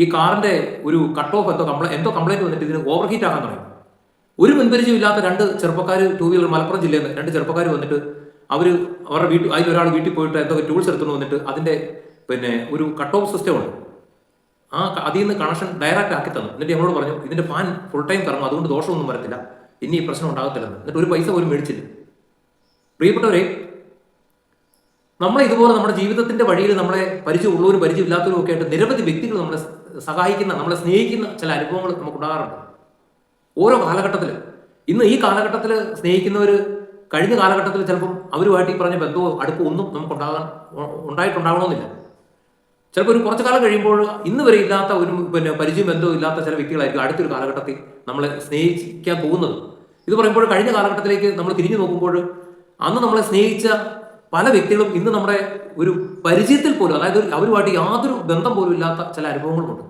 ഈ കാറിന്റെ ഒരു കട്ട് ഓഫ് എന്തോ കംപ്ലൈ എന്തോ കംപ്ലൈന്റ് വന്നിട്ട് ഇതിന് ഓവർ ഹീറ്റ് ആകാൻ തുടങ്ങി. ഒരു മുൻപരിചയമില്ലാത്ത രണ്ട് ചെറുപ്പക്കാർ ടൂ വീലർ മലപ്പുറം ജില്ലയിൽ നിന്ന് രണ്ട് ചെറുപ്പക്കാർ വന്നിട്ട് അവർ അവരുടെ വീട്ടിൽ അതിലൊരാൾ വീട്ടിൽ പോയിട്ട് എന്തൊക്കെ ടൂൾസ് എടുത്തുകൊണ്ട് വന്നിട്ട് അതിന്റെ പിന്നെ ഒരു കട്ട് ഓഫ് സിസ്റ്റം ഉണ്ട്. ആ അതിൽ നിന്ന് കണക്ഷൻ ഡയറക്റ്റ് ആക്കി തന്നു. എന്നിട്ട് ഞങ്ങളോട് പറഞ്ഞു ഇതിന്റെ ഫാൻ ഫുൾ ടൈം കറങ്ങും അതുകൊണ്ട് ദോഷമൊന്നും വരത്തില്ല. ഇനി ഈ പ്രശ്നം ഉണ്ടാകത്തില്ലെന്ന്. എന്നിട്ട് ഒരു പൈസ പോലും മേടിച്ചില്ല. പ്രിയപ്പെട്ടവരെ നമ്മൾ ഇതുപോലെ നമ്മുടെ ജീവിതത്തിന്റെ വഴിയിൽ നമ്മളെ പരിചയമുള്ളവരും പരിചയമില്ലാത്തവരും ഒക്കെ ആയിട്ട് നിരവധി വ്യക്തികൾ നമ്മളെ സഹായിക്കുന്ന നമ്മളെ സ്നേഹിക്കുന്ന ചില അനുഭവങ്ങൾ നമുക്ക് ഉണ്ടാകാറുണ്ട്. ഓരോ കാലഘട്ടത്തിൽ. ഇന്ന് ഈ കാലഘട്ടത്തിൽ സ്നേഹിക്കുന്നവർ കഴിഞ്ഞ കാലഘട്ടത്തിൽ ചിലപ്പം അവരുമായിട്ട് ഈ പറഞ്ഞ ബന്ധവും അടുപ്പം ഒന്നും നമുക്ക് ഉണ്ടാകാൻ ഉണ്ടായിട്ടുണ്ടാകണമെന്നില്ല ചിലപ്പോൾ ഒരു കുറച്ച് കാലം കഴിയുമ്പോൾ ഇന്ന് വരെ ഇല്ലാത്ത ഒരു പിന്നെ പരിചയം ബന്ധവും ഇല്ലാത്ത ചില വ്യക്തികളായിരിക്കും അടുത്തൊരു കാലഘട്ടത്തിൽ നമ്മളെ സ്നേഹിക്കാൻ പോകുന്നത്. ഇത് പറയുമ്പോൾ കഴിഞ്ഞ കാലഘട്ടത്തിലേക്ക് നമ്മൾ തിരിഞ്ഞു നോക്കുമ്പോൾ അന്ന് നമ്മളെ സ്നേഹിച്ച പല വ്യക്തികളും ഇന്ന് നമ്മുടെ ഒരു പരിചയത്തിൽ പോലും അതായത് അവരുമായിട്ട് യാതൊരു ബന്ധം പോലും ഇല്ലാത്ത ചില അനുഭവങ്ങളുമുണ്ട്.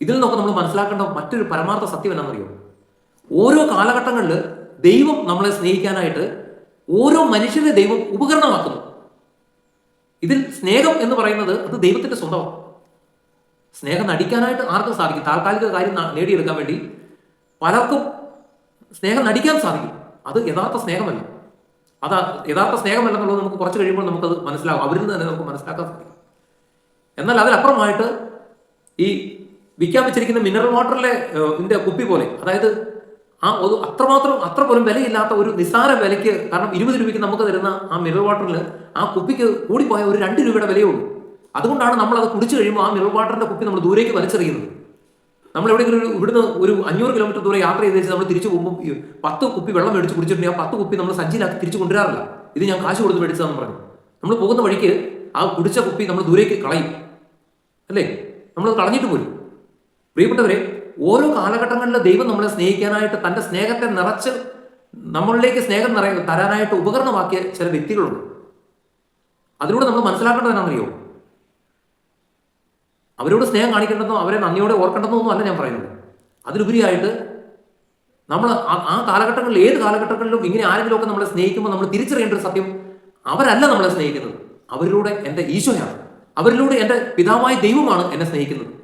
ഇതിൽ നിന്നൊക്കെ നമ്മൾ മനസ്സിലാക്കേണ്ട മറ്റൊരു പരമാർത്ഥ സത്യം എന്നാണെന്നറിയോ ഓരോ കാലഘട്ടങ്ങളിൽ ദൈവം നമ്മളെ സ്നേഹിക്കാനായിട്ട് ഓരോ മനുഷ്യരെ ദൈവം ഉപകരണമാക്കുന്നു. ഇതിൽ സ്നേഹം എന്ന് പറയുന്നത് അത് ദൈവത്തിന്റെ സ്വന്തമാണ്. സ്നേഹം നടിക്കാനായിട്ട് ആർക്കും സാധിക്കും. താൽക്കാലിക കാര്യം നേടിയെടുക്കാൻ വേണ്ടി പലർക്കും സ്നേഹം നടിക്കാൻ സാധിക്കും. അത് യഥാർത്ഥ സ്നേഹമല്ല. അത് യഥാർത്ഥ സ്നേഹമല്ലെന്നുള്ളത് നമുക്ക് കുറച്ച് കഴിയുമ്പോൾ നമുക്കത് മനസ്സിലാകും അവരിൽ നിന്ന് തന്നെ നമുക്ക് മനസ്സിലാക്കാൻ സാധിക്കും. എന്നാൽ അതിലപ്പുറമായിട്ട് ഈ വിൽക്കാൻ വെച്ചിരിക്കുന്ന മിനറൽ വാട്ടറിലെ ഇതിന്റെ കുപ്പി പോലെ അതായത് ആ ഒരു അത്രമാത്രം അത്ര പോലും വിലയില്ലാത്ത ഒരു നിസ്സാര വിലയ്ക്ക് കാരണം ഇരുപത് രൂപയ്ക്ക് നമുക്ക് തരുന്ന ആ മിനറൽ വാട്ടറിൽ ആ കുപ്പിക്ക് കൂടിപ്പോയ ഒരു രണ്ട് രൂപയുടെ വിലയേ ഉള്ളൂ. അതുകൊണ്ടാണ് നമ്മൾ അത് കുടിച്ചു കഴിയുമ്പോൾ ആ മിനറൽ വാട്ടറിന്റെ കുപ്പി നമ്മൾ ദൂരേക്ക് വലിച്ചെറിയുന്നത്. നമ്മൾ എവിടെയെങ്കിലും ഒരു ഇവിടുന്ന് ഒരു അഞ്ഞൂറ് കിലോമീറ്റർ ദൂരെ യാത്ര ചെയ്ത് നമ്മൾ തിരിച്ചു പോകുമ്പോൾ പത്ത് കുപ്പി വെള്ളം മേടിച്ച് കുടിച്ചിട്ടുണ്ടെങ്കിൽ ആ പത്ത് കുപ്പി നമ്മൾ സഞ്ചിയിലാക്കി തിരിച്ചു കൊണ്ടുവരാറില്ല. ഇത് ഞാൻ കാശ് കൊടുത്ത് മേടിച്ചതെന്ന് പറഞ്ഞു. നമ്മൾ പോകുന്ന വഴിക്ക് ആ കുടിച്ച കുപ്പി നമ്മൾ ദൂരേക്ക് കളയും. അല്ലേ? നമ്മൾ കളഞ്ഞിട്ട് പോലും പ്രിയപ്പെട്ടവരെ ഓരോ കാലഘട്ടങ്ങളിലും ദൈവം നമ്മളെ സ്നേഹിക്കാനായിട്ട് തന്റെ സ്നേഹത്തെ നിറച്ച് നമ്മളിലേക്ക് സ്നേഹം നിറ തരാനായിട്ട് ഉപകരണമാക്കിയ ചില വ്യക്തികളുണ്ട്. അതിലൂടെ നമ്മൾ മനസ്സിലാക്കേണ്ടത് എന്നാണെന്നറിയോ അവരോട് സ്നേഹം കാണിക്കേണ്ടതോ അവരെ നന്ദിയോടെ ഓർക്കേണ്ടതോ ഒന്നും അല്ല ഞാൻ പറയുന്നത്. അതിലുപരിയായിട്ട് നമ്മൾ ആ- കാലഘട്ടങ്ങളിൽ ഏത് കാലഘട്ടങ്ങളിലും ഇങ്ങനെ ആരെങ്കിലുമൊക്കെ നമ്മളെ സ്നേഹിക്കുമ്പോൾ നമ്മൾ തിരിച്ചറിയേണ്ട ഒരു സത്യം അവരല്ല നമ്മളെ സ്നേഹിക്കുന്നത്. അവരിലൂടെ എന്റെ ഈശോയാണ്. അവരിലൂടെ എന്റെ പിതാവായ ദൈവമാണ് എന്നെ സ്നേഹിക്കുന്നത്.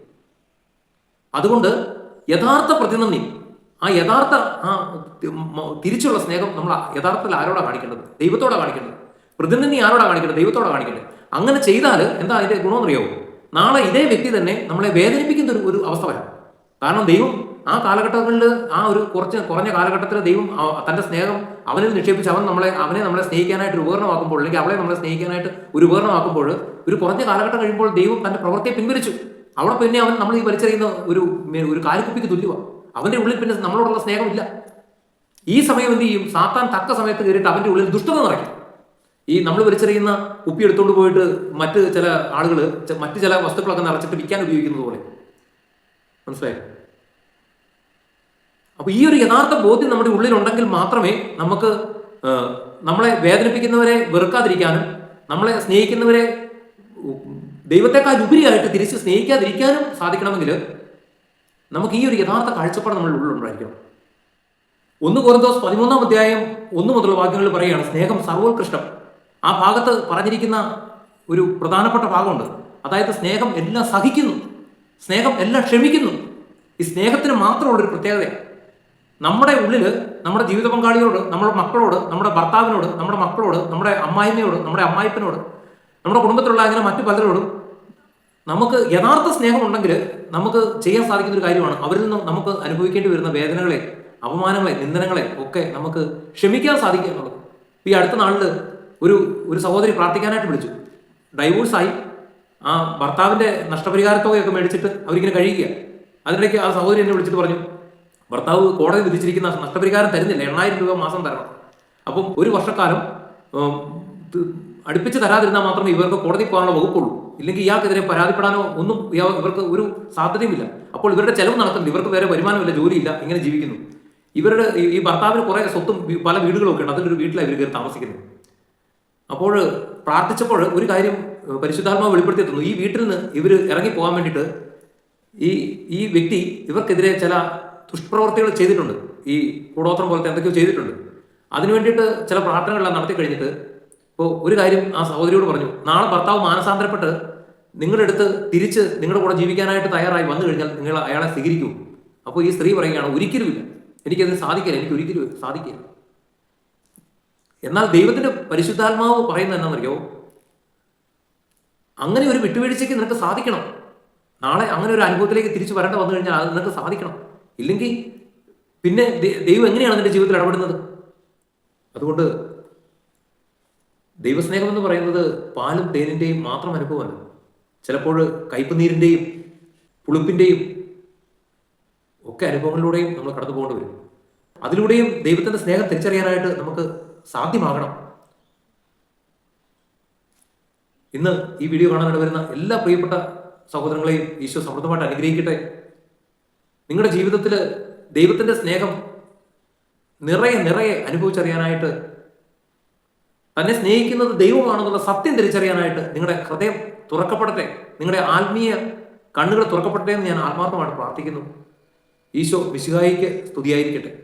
അതുകൊണ്ട് യഥാർത്ഥ പ്രതിനന്ദി ആ യഥാർത്ഥ ആ തിരിച്ചുള്ള സ്നേഹം നമ്മൾ യഥാർത്ഥത്തിൽ ആരോടാണ് കാണിക്കേണ്ടത്? ദൈവത്തോടാ കാണിക്കേണ്ടത്? പ്രതിനിധി ആരോടാണ് കാണിക്കേണ്ടത്? ദൈവത്തോടാ കാണിക്കേണ്ടത്? അങ്ങനെ ചെയ്താൽ എന്താ അതിന്റെ ഗുണമെന്നറിയാവോ? നാളെ ഇതേ വ്യക്തി തന്നെ നമ്മളെ വേദനിപ്പിക്കുന്ന ഒരു ഒരു അവസ്ഥ വരാം. കാരണം ദൈവം ആ കാലഘട്ടങ്ങളിൽ ആ ഒരു കുറച്ച് കുറഞ്ഞ കാലഘട്ടത്തിൽ ദൈവം തന്റെ സ്നേഹം അവനിൽ നിക്ഷേപിച്ച് അവൻ നമ്മളെ അവനെ നമ്മളെ സ്നേഹിക്കാനായിട്ട് ഒരു ഉപകരണമാക്കുമ്പോൾ അല്ലെങ്കിൽ അവളെ നമ്മളെ സ്നേഹിക്കാനായിട്ട് ഒരു ഉപകരണമാക്കുമ്പോൾ ഒരു കുറഞ്ഞ കാലഘട്ടം കഴിയുമ്പോൾ ദൈവം തന്റെ പ്രവൃത്തിയെ പിൻവലിച്ചു. അവിടെ പിന്നെ അവൻ നമ്മൾ ഈ വലിച്ചെറിയുന്ന ഒരു ഒരു കാലിക്കുപ്പിക്ക് തുല്യമാണ് അവന്റെ ഉള്ളിൽ പിന്നെ നമ്മളോടുള്ള സ്നേഹമില്ല. ഈ സമയം എന്ത് ചെയ്യും? സാത്താൻ തക്ക സമയത്ത് കയറിയിട്ട് അവന്റെ ഉള്ളിൽ ദുഷ്ടത നിറയ്ക്കും. ഈ നമ്മൾ വലിച്ചെറിയുന്ന കുപ്പി എടുത്തുകൊണ്ട് പോയിട്ട് മറ്റ് ചില ആളുകൾ മറ്റ് ചില വസ്തുക്കളൊക്കെ നിറച്ചിട്ട് വിൽക്കാൻ ഉപയോഗിക്കുന്നത് പോലെ. മനസ്സിലായോ? അപ്പൊ ഈ ഒരു യഥാർത്ഥ ബോധ്യം നമ്മുടെ ഉള്ളിലുണ്ടെങ്കിൽ മാത്രമേ നമുക്ക് നമ്മളെ വേദനിപ്പിക്കുന്നവരെ വെറുക്കാതിരിക്കാനും നമ്മളെ സ്നേഹിക്കുന്നവരെ ദൈവത്തെക്കാൾ ഉപരിയായിട്ട് തിരിച്ച് സ്നേഹിക്കാതിരിക്കാനും സാധിക്കണമെങ്കിൽ നമുക്ക് ഈ ഒരു യഥാർത്ഥ കാഴ്ചപ്പാട് നമ്മുടെ ഉള്ളിലുണ്ടായിരിക്കണം. ഒന്ന് കോറിന്തോസ് പതിമൂന്നാം അധ്യായം ഒന്ന് മുതലുള്ള വാക്യങ്ങളിൽ പറയുകയാണ് സ്നേഹം സർവോത്കൃഷ്ടം. ആ ഭാഗത്ത് പറഞ്ഞിരിക്കുന്ന ഒരു പ്രധാനപ്പെട്ട ഭാഗമുണ്ട്. അതായത് സ്നേഹം എല്ലാം സഹിക്കുന്നു. സ്നേഹം എല്ലാം ക്ഷമിക്കുന്നു. ഈ സ്നേഹത്തിന് മാത്രമുള്ളൊരു പ്രത്യേകതയാണ് നമ്മുടെ ഉള്ളിൽ നമ്മുടെ ജീവിത പങ്കാളിയോട് നമ്മുടെ മക്കളോട് നമ്മുടെ ഭർത്താവിനോട് നമ്മുടെ മക്കളോട് നമ്മുടെ അമ്മായിമ്മയോട് നമ്മുടെ അമ്മായിപ്പനോട് നമ്മുടെ കുടുംബത്തിലുള്ള അങ്ങനെ മറ്റു പലരോടും നമുക്ക് യഥാർത്ഥ സ്നേഹമുണ്ടെങ്കിൽ നമുക്ക് ചെയ്യാൻ സാധിക്കുന്ന ഒരു കാര്യമാണ് അവരിൽ നിന്നും നമുക്ക് അനുഭവിക്കേണ്ടി വരുന്ന വേദനകളെ അപമാനങ്ങളെ നിന്ദനങ്ങളെ ഒക്കെ നമുക്ക് ക്ഷമിക്കാൻ സാധിക്കുക എന്നുള്ളത്. ഈ അടുത്ത നാളിൽ ഒരു ഒരു സഹോദരി പ്രാർത്ഥിക്കാനായിട്ട് വിളിച്ചു. ഡൈവോഴ്സായി ആ ഭർത്താവിന്റെ നഷ്ടപരിഹാരത്തുകയൊക്കെ മേടിച്ചിട്ട് അവരിങ്ങനെ കഴിയുക അതിനിടയ്ക്ക് ആ സഹോദരി എന്നെ വിളിച്ചിട്ട് പറഞ്ഞു ഭർത്താവ് കോടതി വിധിച്ചിരിക്കുന്ന നഷ്ടപരിഹാരം തരുന്നില്ല എണ്ണായിരം രൂപ മാസം തരണം. അപ്പം ഒരു വർഷക്കാലം അടുപ്പിച്ച് തരാതിരുന്നാൽ മാത്രമേ ഇവർക്ക് കോടതി പോകാനുള്ള വകുപ്പുള്ളൂ. ഇല്ലെങ്കിൽ ഇയാൾക്കെതിരെ പരാതിപ്പെടാനോ ഒന്നും ഇവർക്ക് ഒരു സാധ്യതയുമില്ല. അപ്പോൾ ഇവരുടെ ചെലവ് നടക്കുന്നുണ്ട്. ഇവർക്ക് വേറെ വരുമാനമില്ല ജോലിയില്ല ഇങ്ങനെ ജീവിക്കുന്നു. ഇവരുടെ ഈ- ഭർത്താവിന് കുറെ സ്വത്തും പല വീടുകളൊക്കെ ഉണ്ട്. അതിലൊരു വീട്ടിലാണ് ഇവർ കയറി താമസിക്കുന്നത്. അപ്പോൾ പ്രാർത്ഥിച്ചപ്പോൾ ഒരു കാര്യം പരിശുദ്ധാത്മാവ് വെളിപ്പെടുത്തി തന്നു ഈ വീട്ടിൽ നിന്ന് ഇവർ ഇറങ്ങി പോകാൻ വേണ്ടിയിട്ട് ഈ ഈ വ്യക്തി ഇവർക്കെതിരെ ചില ദുഷ്പ്രവർത്തികൾ ചെയ്തിട്ടുണ്ട്. ഈ കൂടോത്രം പോലത്തെ എന്തൊക്കെയോ ചെയ്തിട്ടുണ്ട്. അതിനു വേണ്ടിയിട്ട് ചില പ്രാർത്ഥനകളെല്ലാം നടത്തി കഴിഞ്ഞിട്ട് ഇപ്പോൾ ഒരു കാര്യം ആ സഹോദരിയോട് പറഞ്ഞു. നാളെ ഭർത്താവ് മാനസാന്തരപ്പെട്ട് നിങ്ങളുടെ അടുത്ത് തിരിച്ച് നിങ്ങളുടെ കൂടെ ജീവിക്കാനായിട്ട് തയ്യാറായി വന്നു കഴിഞ്ഞാൽ നിങ്ങൾ അയാളെ സ്വീകരിക്കും. അപ്പോൾ ഈ സ്ത്രീ പറയുകയാണ് ഒരിക്കലുമില്ല. എനിക്കതിന് സാധിക്കില്ല. എനിക്ക് ഒരിക്കലും സാധിക്കില്ല. എന്നാൽ ദൈവത്തിന്റെ പരിശുദ്ധാത്മാവ് പറയുന്നത് എന്നാണെന്നറിയോ അങ്ങനെ ഒരു വിട്ടുവീഴ്ചയ്ക്ക് നിനക്ക് സാധിക്കണം. നാളെ അങ്ങനെ ഒരു അനുഭവത്തിലേക്ക് തിരിച്ചു വരേണ്ട വന്നു കഴിഞ്ഞാൽ അത് നിനക്ക് സാധിക്കണം. ഇല്ലെങ്കിൽ പിന്നെ ദൈവം എങ്ങനെയാണ് നിന്റെ ജീവിതത്തിൽ ഇടപെടുന്നത്? അതുകൊണ്ട് ദൈവസ്നേഹം എന്ന് പറയുന്നത് പാലും തേനിന്റെയും മാത്രം അനുഭവമല്ല ചിലപ്പോൾ കയ്പ് നീരിന്റെയും പുളിപ്പിന്റെയും ഒക്കെ അനുഭവങ്ങളിലൂടെയും നമ്മൾ കടന്നു പോകേണ്ടി വരും. അതിലൂടെയും ദൈവത്തിന്റെ സ്നേഹം തിരിച്ചറിയാനായിട്ട് നമുക്ക് സാധ്യമാകണം. ഇന്ന് ഈ വീഡിയോ കാണാൻ വരുന്ന എല്ലാ പ്രിയപ്പെട്ട സഹോദരങ്ങളെയും ഈശോ സമൃദ്ധമായിട്ട് അനുഗ്രഹിക്കട്ടെ. നിങ്ങളുടെ ജീവിതത്തിൽ ദൈവത്തിന്റെ സ്നേഹം നിറയെ നിറയെ അനുഭവിച്ചറിയാനായിട്ട് തന്നെ സ്നേഹിക്കുന്നത് ദൈവമാണെന്നുള്ള സത്യം തിരിച്ചറിയാനായിട്ട് നിങ്ങളുടെ ഹൃദയം തുറക്കപ്പെടട്ടെ. നിങ്ങളുടെ ആത്മീയ കണ്ണുകൾ തുറക്കപ്പെടട്ടെ എന്ന് ഞാൻ ആത്മാർത്ഥമായിട്ട് പ്രാർത്ഥിക്കുന്നു. ഈശോ വിശുഹായിക്ക് സ്തുതിയായിരിക്കട്ടെ.